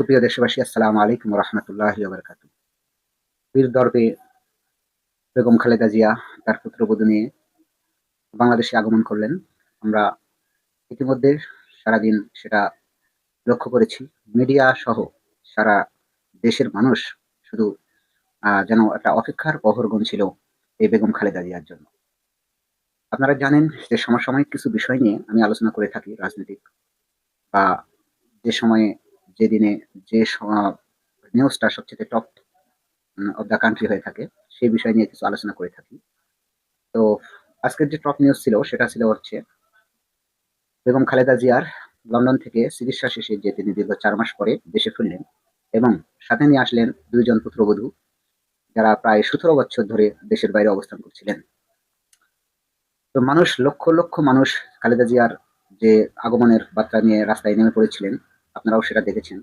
সুপ্রিয় দেশবাসী, আসসালামু আলাইকুম রহমতুল্লাহ বারকাত বীর দর্বে বেগম খালেদা জিয়া, তার পুত্রবধূ নিয়ে বাংলাদেশে আগমন করলেন। আমরা ইতিমধ্যে সারাদিন সেটা লক্ষ্য করেছি। মিডিয়া সহ সারা দেশের মানুষ শুধু যেন একটা অপেক্ষার প্রহর ছিল এই বেগম খালেদা জিয়ার জন্য। আপনারা জানেন যে সমসাময়িক কিছু বিষয় নিয়ে আমি আলোচনা করে থাকি, রাজনৈতিক, বা যে সময়ে যে দিনে যে নিউজটা সবচেয়ে টপ অব দ্য কান্ট্রি হয়ে থাকে, সেই বিষয় নিয়ে কিছু আলোচনা করে থাকি। তো আজকের যে টপ নিউজ ছিল, সেটা ছিল হচ্ছে বেগম খালেদা জিয়ার লন্ডন থেকে চিকিৎসা শেষে যে তিনি দীর্ঘ চার মাস পরে দেশে ফিরলেন এবং সাথে নিয়ে আসলেন দুইজন পুত্রবধূ, যারা প্রায় সতেরো বছর ধরে দেশের বাইরে অবস্থান করছিলেন। তো মানুষ, লক্ষ লক্ষ মানুষ খালেদা জিয়ার যে আগমনের বার্তা নিয়ে রাস্তায় নেমে পড়েছিলেন আপনারাও সেটা দেখেছেন।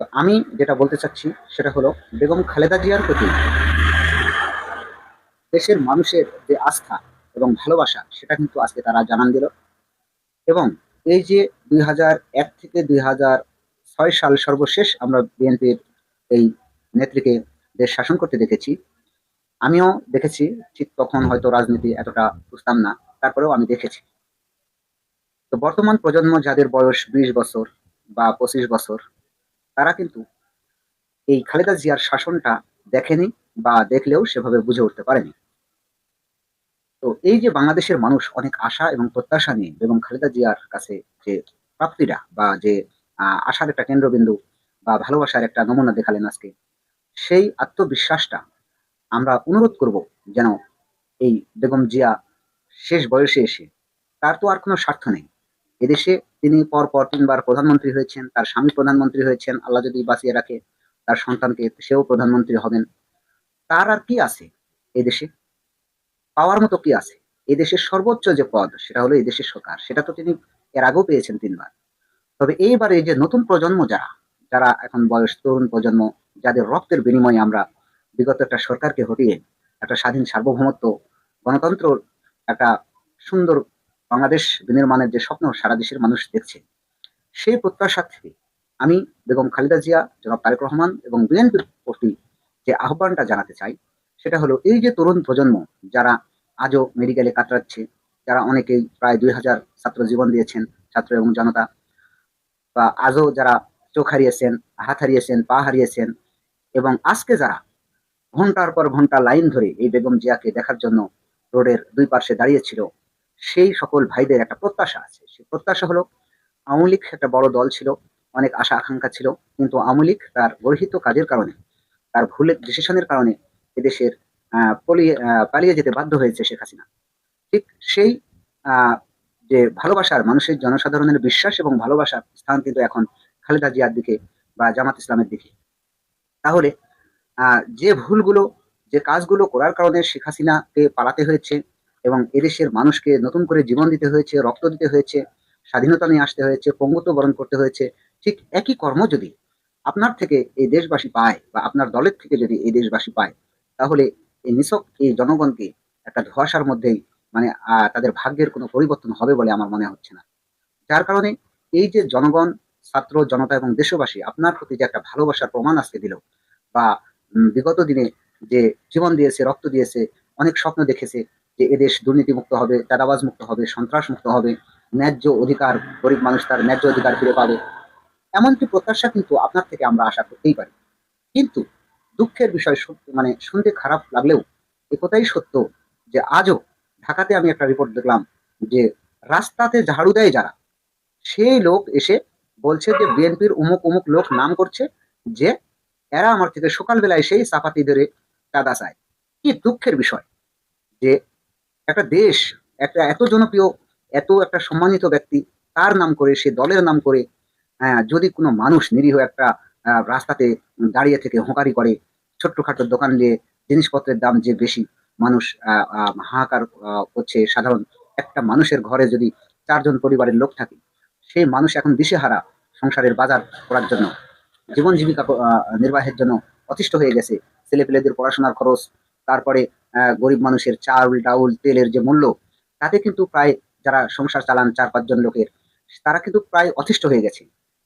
তো আমি যেটা বলতে চাচ্ছি সেটা হলো, বেগম খালেদা জিয়ার প্রতি দেশের মানুষের যে আস্থা এবং ভালোবাসা, সেটা কিন্তু আজকে তারা জানান দিল। এবং এই যে দুই থেকে দুই সাল সর্বশেষ আমরা বিএনপির এই নেত্রীকে দেশ শাসন করতে দেখেছি, আমিও দেখেছি, ঠিক তখন হয়তো রাজনীতি এতটা বুঝতাম না, তারপরেও আমি দেখেছি। তো বর্তমান প্রজন্ম যাদের বয়স বিশ বছর বা পঁচিশ বছর, তারা কিন্তু এই খালেদা জিয়ার শাসনটা দেখেনি বা দেখলেও সেভাবে বুঝে উঠতে পারেনি। তো এই যে বাংলাদেশের মানুষ অনেক আশা এবং প্রত্যাশা নিয়ে এবং খালেদা জিয়ার কাছে যে প্রাপ্তিটা বা যে আশার একটা কেন্দ্রবিন্দু বা ভালোবাসার একটা নমুনা দেখালেন আজকে, সেই আত্মবিশ্বাসটা আমরা অনুরোধ করব যেন এই বেগম জিয়া শেষ বয়সে এসে, তার তো আর কোনো স্বার্থ নেই। এদেশে তিনি পর পর তিনবার প্রধানমন্ত্রী হয়েছেন, তার স্বামী প্রধানমন্ত্রী হয়েছেন, আল্লাহ যদি বাঁচিয়ে রাখে, তার সন্তানকে সেও প্রধানমন্ত্রী হবেন। তার আর কি আছে এদেশে? পাওয়ার মতো কি আছে? এদেশের সর্বোচ্চ যে পদ, সেটা হলো এদেশের সরকার। সেটা তো তিনি এর আগেও পেয়েছেন তিনবার। তবে এইবারে যে নতুন প্রজন্ম যারা যারা এখন বয়স, তরুণ প্রজন্ম, যাদের রক্তের বিনিময়ে আমরা বিগত একটা সরকারকে হটিয়ে একটা স্বাধীন সার্বভৌমত্ব গণতন্ত্র একটা সুন্দর বাংলাদেশ বিনির্মাণের যে স্বপ্ন সারা দেশের মানুষ দেখছে, সেই প্রত্যাশা থেকে আমি বেগম খালেদা জিয়া, জনাব তারেক রহমান এবং বিএনপির প্রতি যে আহ্বানটা জানাতে চাই, সেটা হলো এই যে তরুণ প্রজন্ম যারা আজও মেডিকেলে কাতরাচ্ছে, যারা অনেকেই প্রায় দুই হাজার ছাত্র জীবন দিয়েছেন, ছাত্র এবং জনতা, বা আজও যারা চোখ হারিয়েছেন, হাত হারিয়েছেন, পা হারিয়েছেন, এবং আজকে যারা ঘণ্টার পর ঘণ্টা লাইন ধরে এই বেগম জিয়াকে দেখার জন্য রোডের দুই পার্শ্বে দাঁড়িয়েছিল সেই সকল ভাইদের একটা প্রত্যাশা আছে। সেই প্রত্যাশা হলো, আওয়ামী লীগ একটা বড় দল ছিল, অনেক আশা, আকাঙ্ক্ষা ছিল, কিন্তু আওয়ামী লীগ তার গর্হিত কাজের কারণে, তার ভুলের ডিসিশনের কারণে এদেশের পলিয়ে পালিয়ে যেতে বাধ্য হয়েছে শেখ হাসিনা। ঠিক সেই যে ভালোবাসার মানুষের জনসাধারণের বিশ্বাস এবং ভালোবাসার স্থান কিন্তু এখন খালেদা জিয়ার দিকে বা জামাত ইসলামের দিকে। তাহলে যে ভুলগুলো, যে কাজগুলো করার কারণে শেখ হাসিনাকে পালাতে হয়েছে এবং এদেশের মানুষকে নতুন করে জীবন দিতে হয়েছে, রক্ত দিতে হয়েছে, স্বাধীনতা নিয়ে আসতে হয়েছে, পঙ্গুত্ব বরণ করতে হয়েছে, ঠিক একই কর্ম যদি আপনার থেকে এই দেশবাসী পায় বা আপনার দলের থেকে যদি এই দেশবাসী পায়, তাহলে এই নিছক, এই জনগণকে একটা ধোয়াশার মধ্যেই মানে তাদের ভাগ্যের কোনো পরিবর্তন হবে বলে আমার মনে হচ্ছে না। যার কারণে এই যে জনগণ, ছাত্র, জনতা এবং দেশবাসী আপনার প্রতি যে একটা ভালোবাসার প্রমাণ আজকে দিল বা বিগত দিনে যে জীবন দিয়েছে, রক্ত দিয়েছে, অনেক স্বপ্ন দেখেছে যে এদেশ দুর্নীতিমুক্ত হবে চাঁদাবাজ মুক্ত হবে সন্ত্রাস মুক্ত হবে, ন্যায্য অধিকার, গরিব মানুষ তার ন্যায্য অধিকার ফিরে পাবে। এমনকি প্রত্যাশা কিন্তু আপনার থেকে আমরা আশা করতেই পারি। কিন্তু দুঃখের বিষয় মানে শুনতে খারাপ লাগলেও একথাই সত্য যে আজও ঢাকাতে আমি একটা রিপোর্ট দেখলাম যে রাস্তাতে ঝাড়ু দেয় যারা, সেই লোক এসে বলছে যে বিএনপির উমুক উমুক লোক নাম করছে যে এরা আমার থেকে সকালবেলায় সেই চাপাতি ধরে চাঁদা চায়। কি দুঃখের বিষয় যে একটা দেশ, একটা এত জনপ্রিয়, এত একটা সম্মানিত ব্যক্তি, তার নাম করে, সে দলের নাম করে যদি কোনো মানুষ নিরীহ একটা রাস্তাতে দাঁড়িয়ে থেকে হোঁকারি করে, ছোট্টখাটো দোকান দিয়ে জিনিসপত্রের দাম যে বেশি, মানুষ হাহাকার করছে সাধারণ একটা মানুষের ঘরে যদি চারজন পরিবারের লোক থাকে, সেই মানুষ এখন দিশেহারা সংসারের বাজার করার জন্য, জীবন জীবিকা নির্বাহের জন্য অতিষ্ঠ হয়ে গেছে, ছেলেপেলেদের পড়াশোনার খরচ তারপরে গরিব মানুষের চাউল, ডাউল, তেলের যে মূল্য, তাতে কিন্তু প্রায় যারা সংসার চালান চার পাঁচজন লোকের, তারা কিন্তু প্রায় অতিষ্ঠ হয়ে গেছে।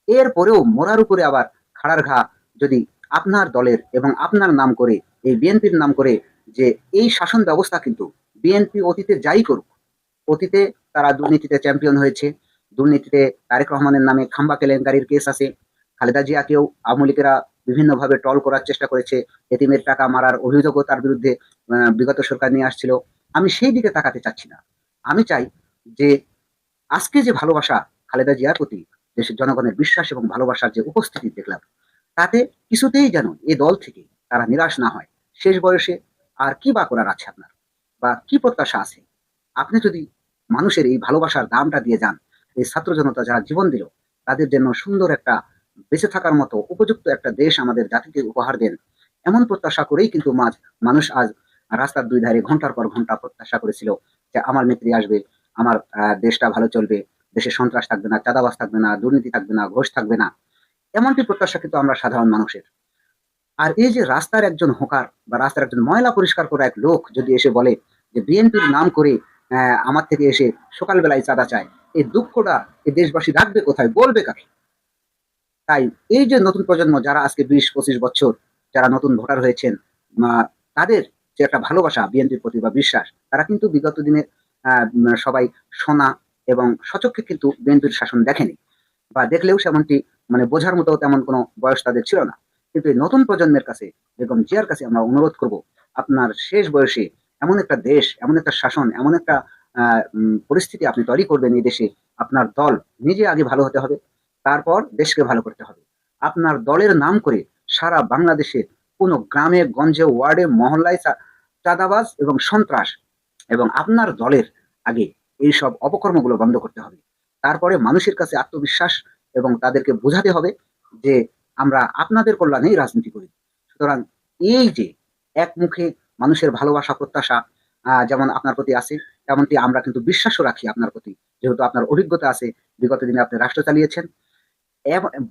এর পরেও মোরার উপরে আবার খাড়ার ঘা যদি আপনার দলের এবং আপনার নাম করে, এই বিএনপির নাম করে যে এই শাসন ব্যবস্থা কিন্তু বিএনপি অতীতে যাই করুক, অতীতে তারা দুর্নীতিতে চ্যাম্পিয়ন হয়েছে, দুর্নীতিতে তারেক রহমানের নামে খাম্বা কেলেঙ্কারির কেস আছে, খালেদা জিয়াকেও আওয়ামী লীগেরা বিভিন্নভাবে টল করার চেষ্টা করেছে। এতিমের টাকা মারার অভিযোগও তার বিরুদ্ধে বিগত সরকার নিয়ে আসছিল। আমি সেই দিকে তাকাতে চাচ্ছি না। আমি চাই যে আজকে যে ভালোবাসা খালেদা জিয়ার প্রতি দেশের জনগণের বিশ্বাস এবং ভালোবাসার যে উপস্থিতি দেখলাম, তাতে কিছুতেই যেন এ দল থেকে তারা নিরাশ না হয়। শেষ বয়সে আর কি বা করার আছে আপনার? বা কি প্রত্যাশা আছে? আপনি যদি মানুষের এই ভালোবাসার দামটা দিয়ে যান, এই ছাত্র জনতা যারা জীবন দিল, তাদের জন্য সুন্দর একটা বেঁচে থাকার মতো উপযুক্ত একটা দেশ আমাদের জাতিকে উপহার দেন। এমন প্রত্যাশা করেই কিন্তু মাঝ, মানুষ আজ রাস্তার দুই ধারে ঘণ্টার পর ঘণ্টা প্রত্যাশা করেছিল যে আমার নেত্রী আসবে, আমার দেশটা ভালো চলবে, দেশে সন্ত্রাস থাকবে না চাঁদাবাস থাকবে না, দুর্নীতি থাকবে না, ঘোষ থাকবে না। এমনটি প্রত্যাশা কিন্তু আমরা সাধারণ মানুষের। আর এই যে রাস্তার একজন হোকার বা রাস্তার একজন ময়লা পরিষ্কার করা এক লোক যদি এসে বলে যে বিএনপির নাম করে আমার থেকে এসে সকালবেলায় চাঁদা চায়, এই দুঃখটা এই দেশবাসী রাখবে কোথায়, বলবে কাকে? তাই এই যে নতুন প্রজন্ম যারা আজকে বিশ, পঁচিশ বছর যারা নতুন ভোটার হয়েছেন তাদের যে একটা ভালোবাসা, বিএনপির প্রতি বা বিশ্বাস, তারা কিন্তু বিগত দিনে সবাই শোনা এবং সচক্ষে কিন্তু বিএনপির শাসন দেখেনি। বা দেখলেও সেমনটি মানে বোঝার মতো তেমন কোনো বয়স তাদের ছিল না। কিন্তু এই নতুন প্রজন্মের কাছে, বেগম জিয়ার কাছে আমরা অনুরোধ করব, আপনার শেষ বয়সে এমন একটা দেশ, এমন একটা শাসন, এমন একটা পরিস্থিতি আপনি তৈরি করবেন এই দেশে, আপনার দল নিজে আগে ভালো হতে হবে। তারপর দেশকে ভালো করতে হবে। আপনার দলের নাম করে সারা বাংলাদেশের কোনো গ্রামে, গঞ্জে, ওয়ার্ডে, মহল্লায় চাঁদাবাজ এবং সন্ত্রাস এবং আপনার দলের আগে এই সব অপকর্মগুলো বন্ধ করতে হবে। তারপরে মানুষের কাছে আত্মবিশ্বাস এবং তাদেরকে বোঝাতে হবে যে আমরা আপনাদের কল্যাণেই রাজনীতি করি। সুতরাং এই যে এক মুখে মানুষের ভালোবাসা, প্রত্যাশা যেমন আপনার প্রতি আছে, তেমনটি আমরা কিন্তু বিশ্বাসও রাখি আপনার প্রতি। যেহেতু আপনার অভিজ্ঞতা আছে, বিগত দিনে আপনি রাষ্ট্র চালিয়েছেন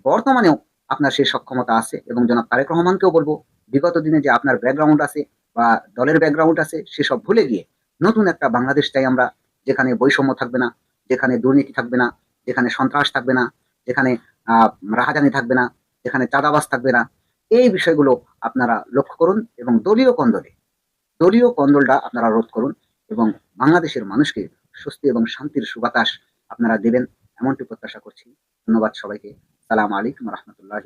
বর্তমানেও আপনার সেই সক্ষমতা আছে এবং জনাব তারেক রহমানকেও বলব, বিগত দিনে যে আপনার ব্যাকগ্রাউন্ড আছে বা দলের ব্যাকগ্রাউন্ড আছে, সেসব ভুলে গিয়ে নতুন একটা বাংলাদেশ চাই আমরা, যেখানে বৈষম্য থাকবে না, যেখানে দুর্নীতি থাকবে না, যেখানে সন্ত্রাস থাকবে না, যেখানে রাহাজানি থাকবে না, যেখানে চাঁদাবাস থাকবে না। এই বিষয়গুলো আপনারা লক্ষ্য করুন এবং দলীয় কন্দলে, দলীয় কন্দলটা আপনারা রোধ করুন এবং বাংলাদেশের মানুষকে স্বস্তি এবং শান্তির সুবাতাস আপনারা দেবেন, এমনটি প্রত্যাশা করছি। ধন্যবাদ সবাইকে। সালাম আলাইকুম রহমতুল্লাহ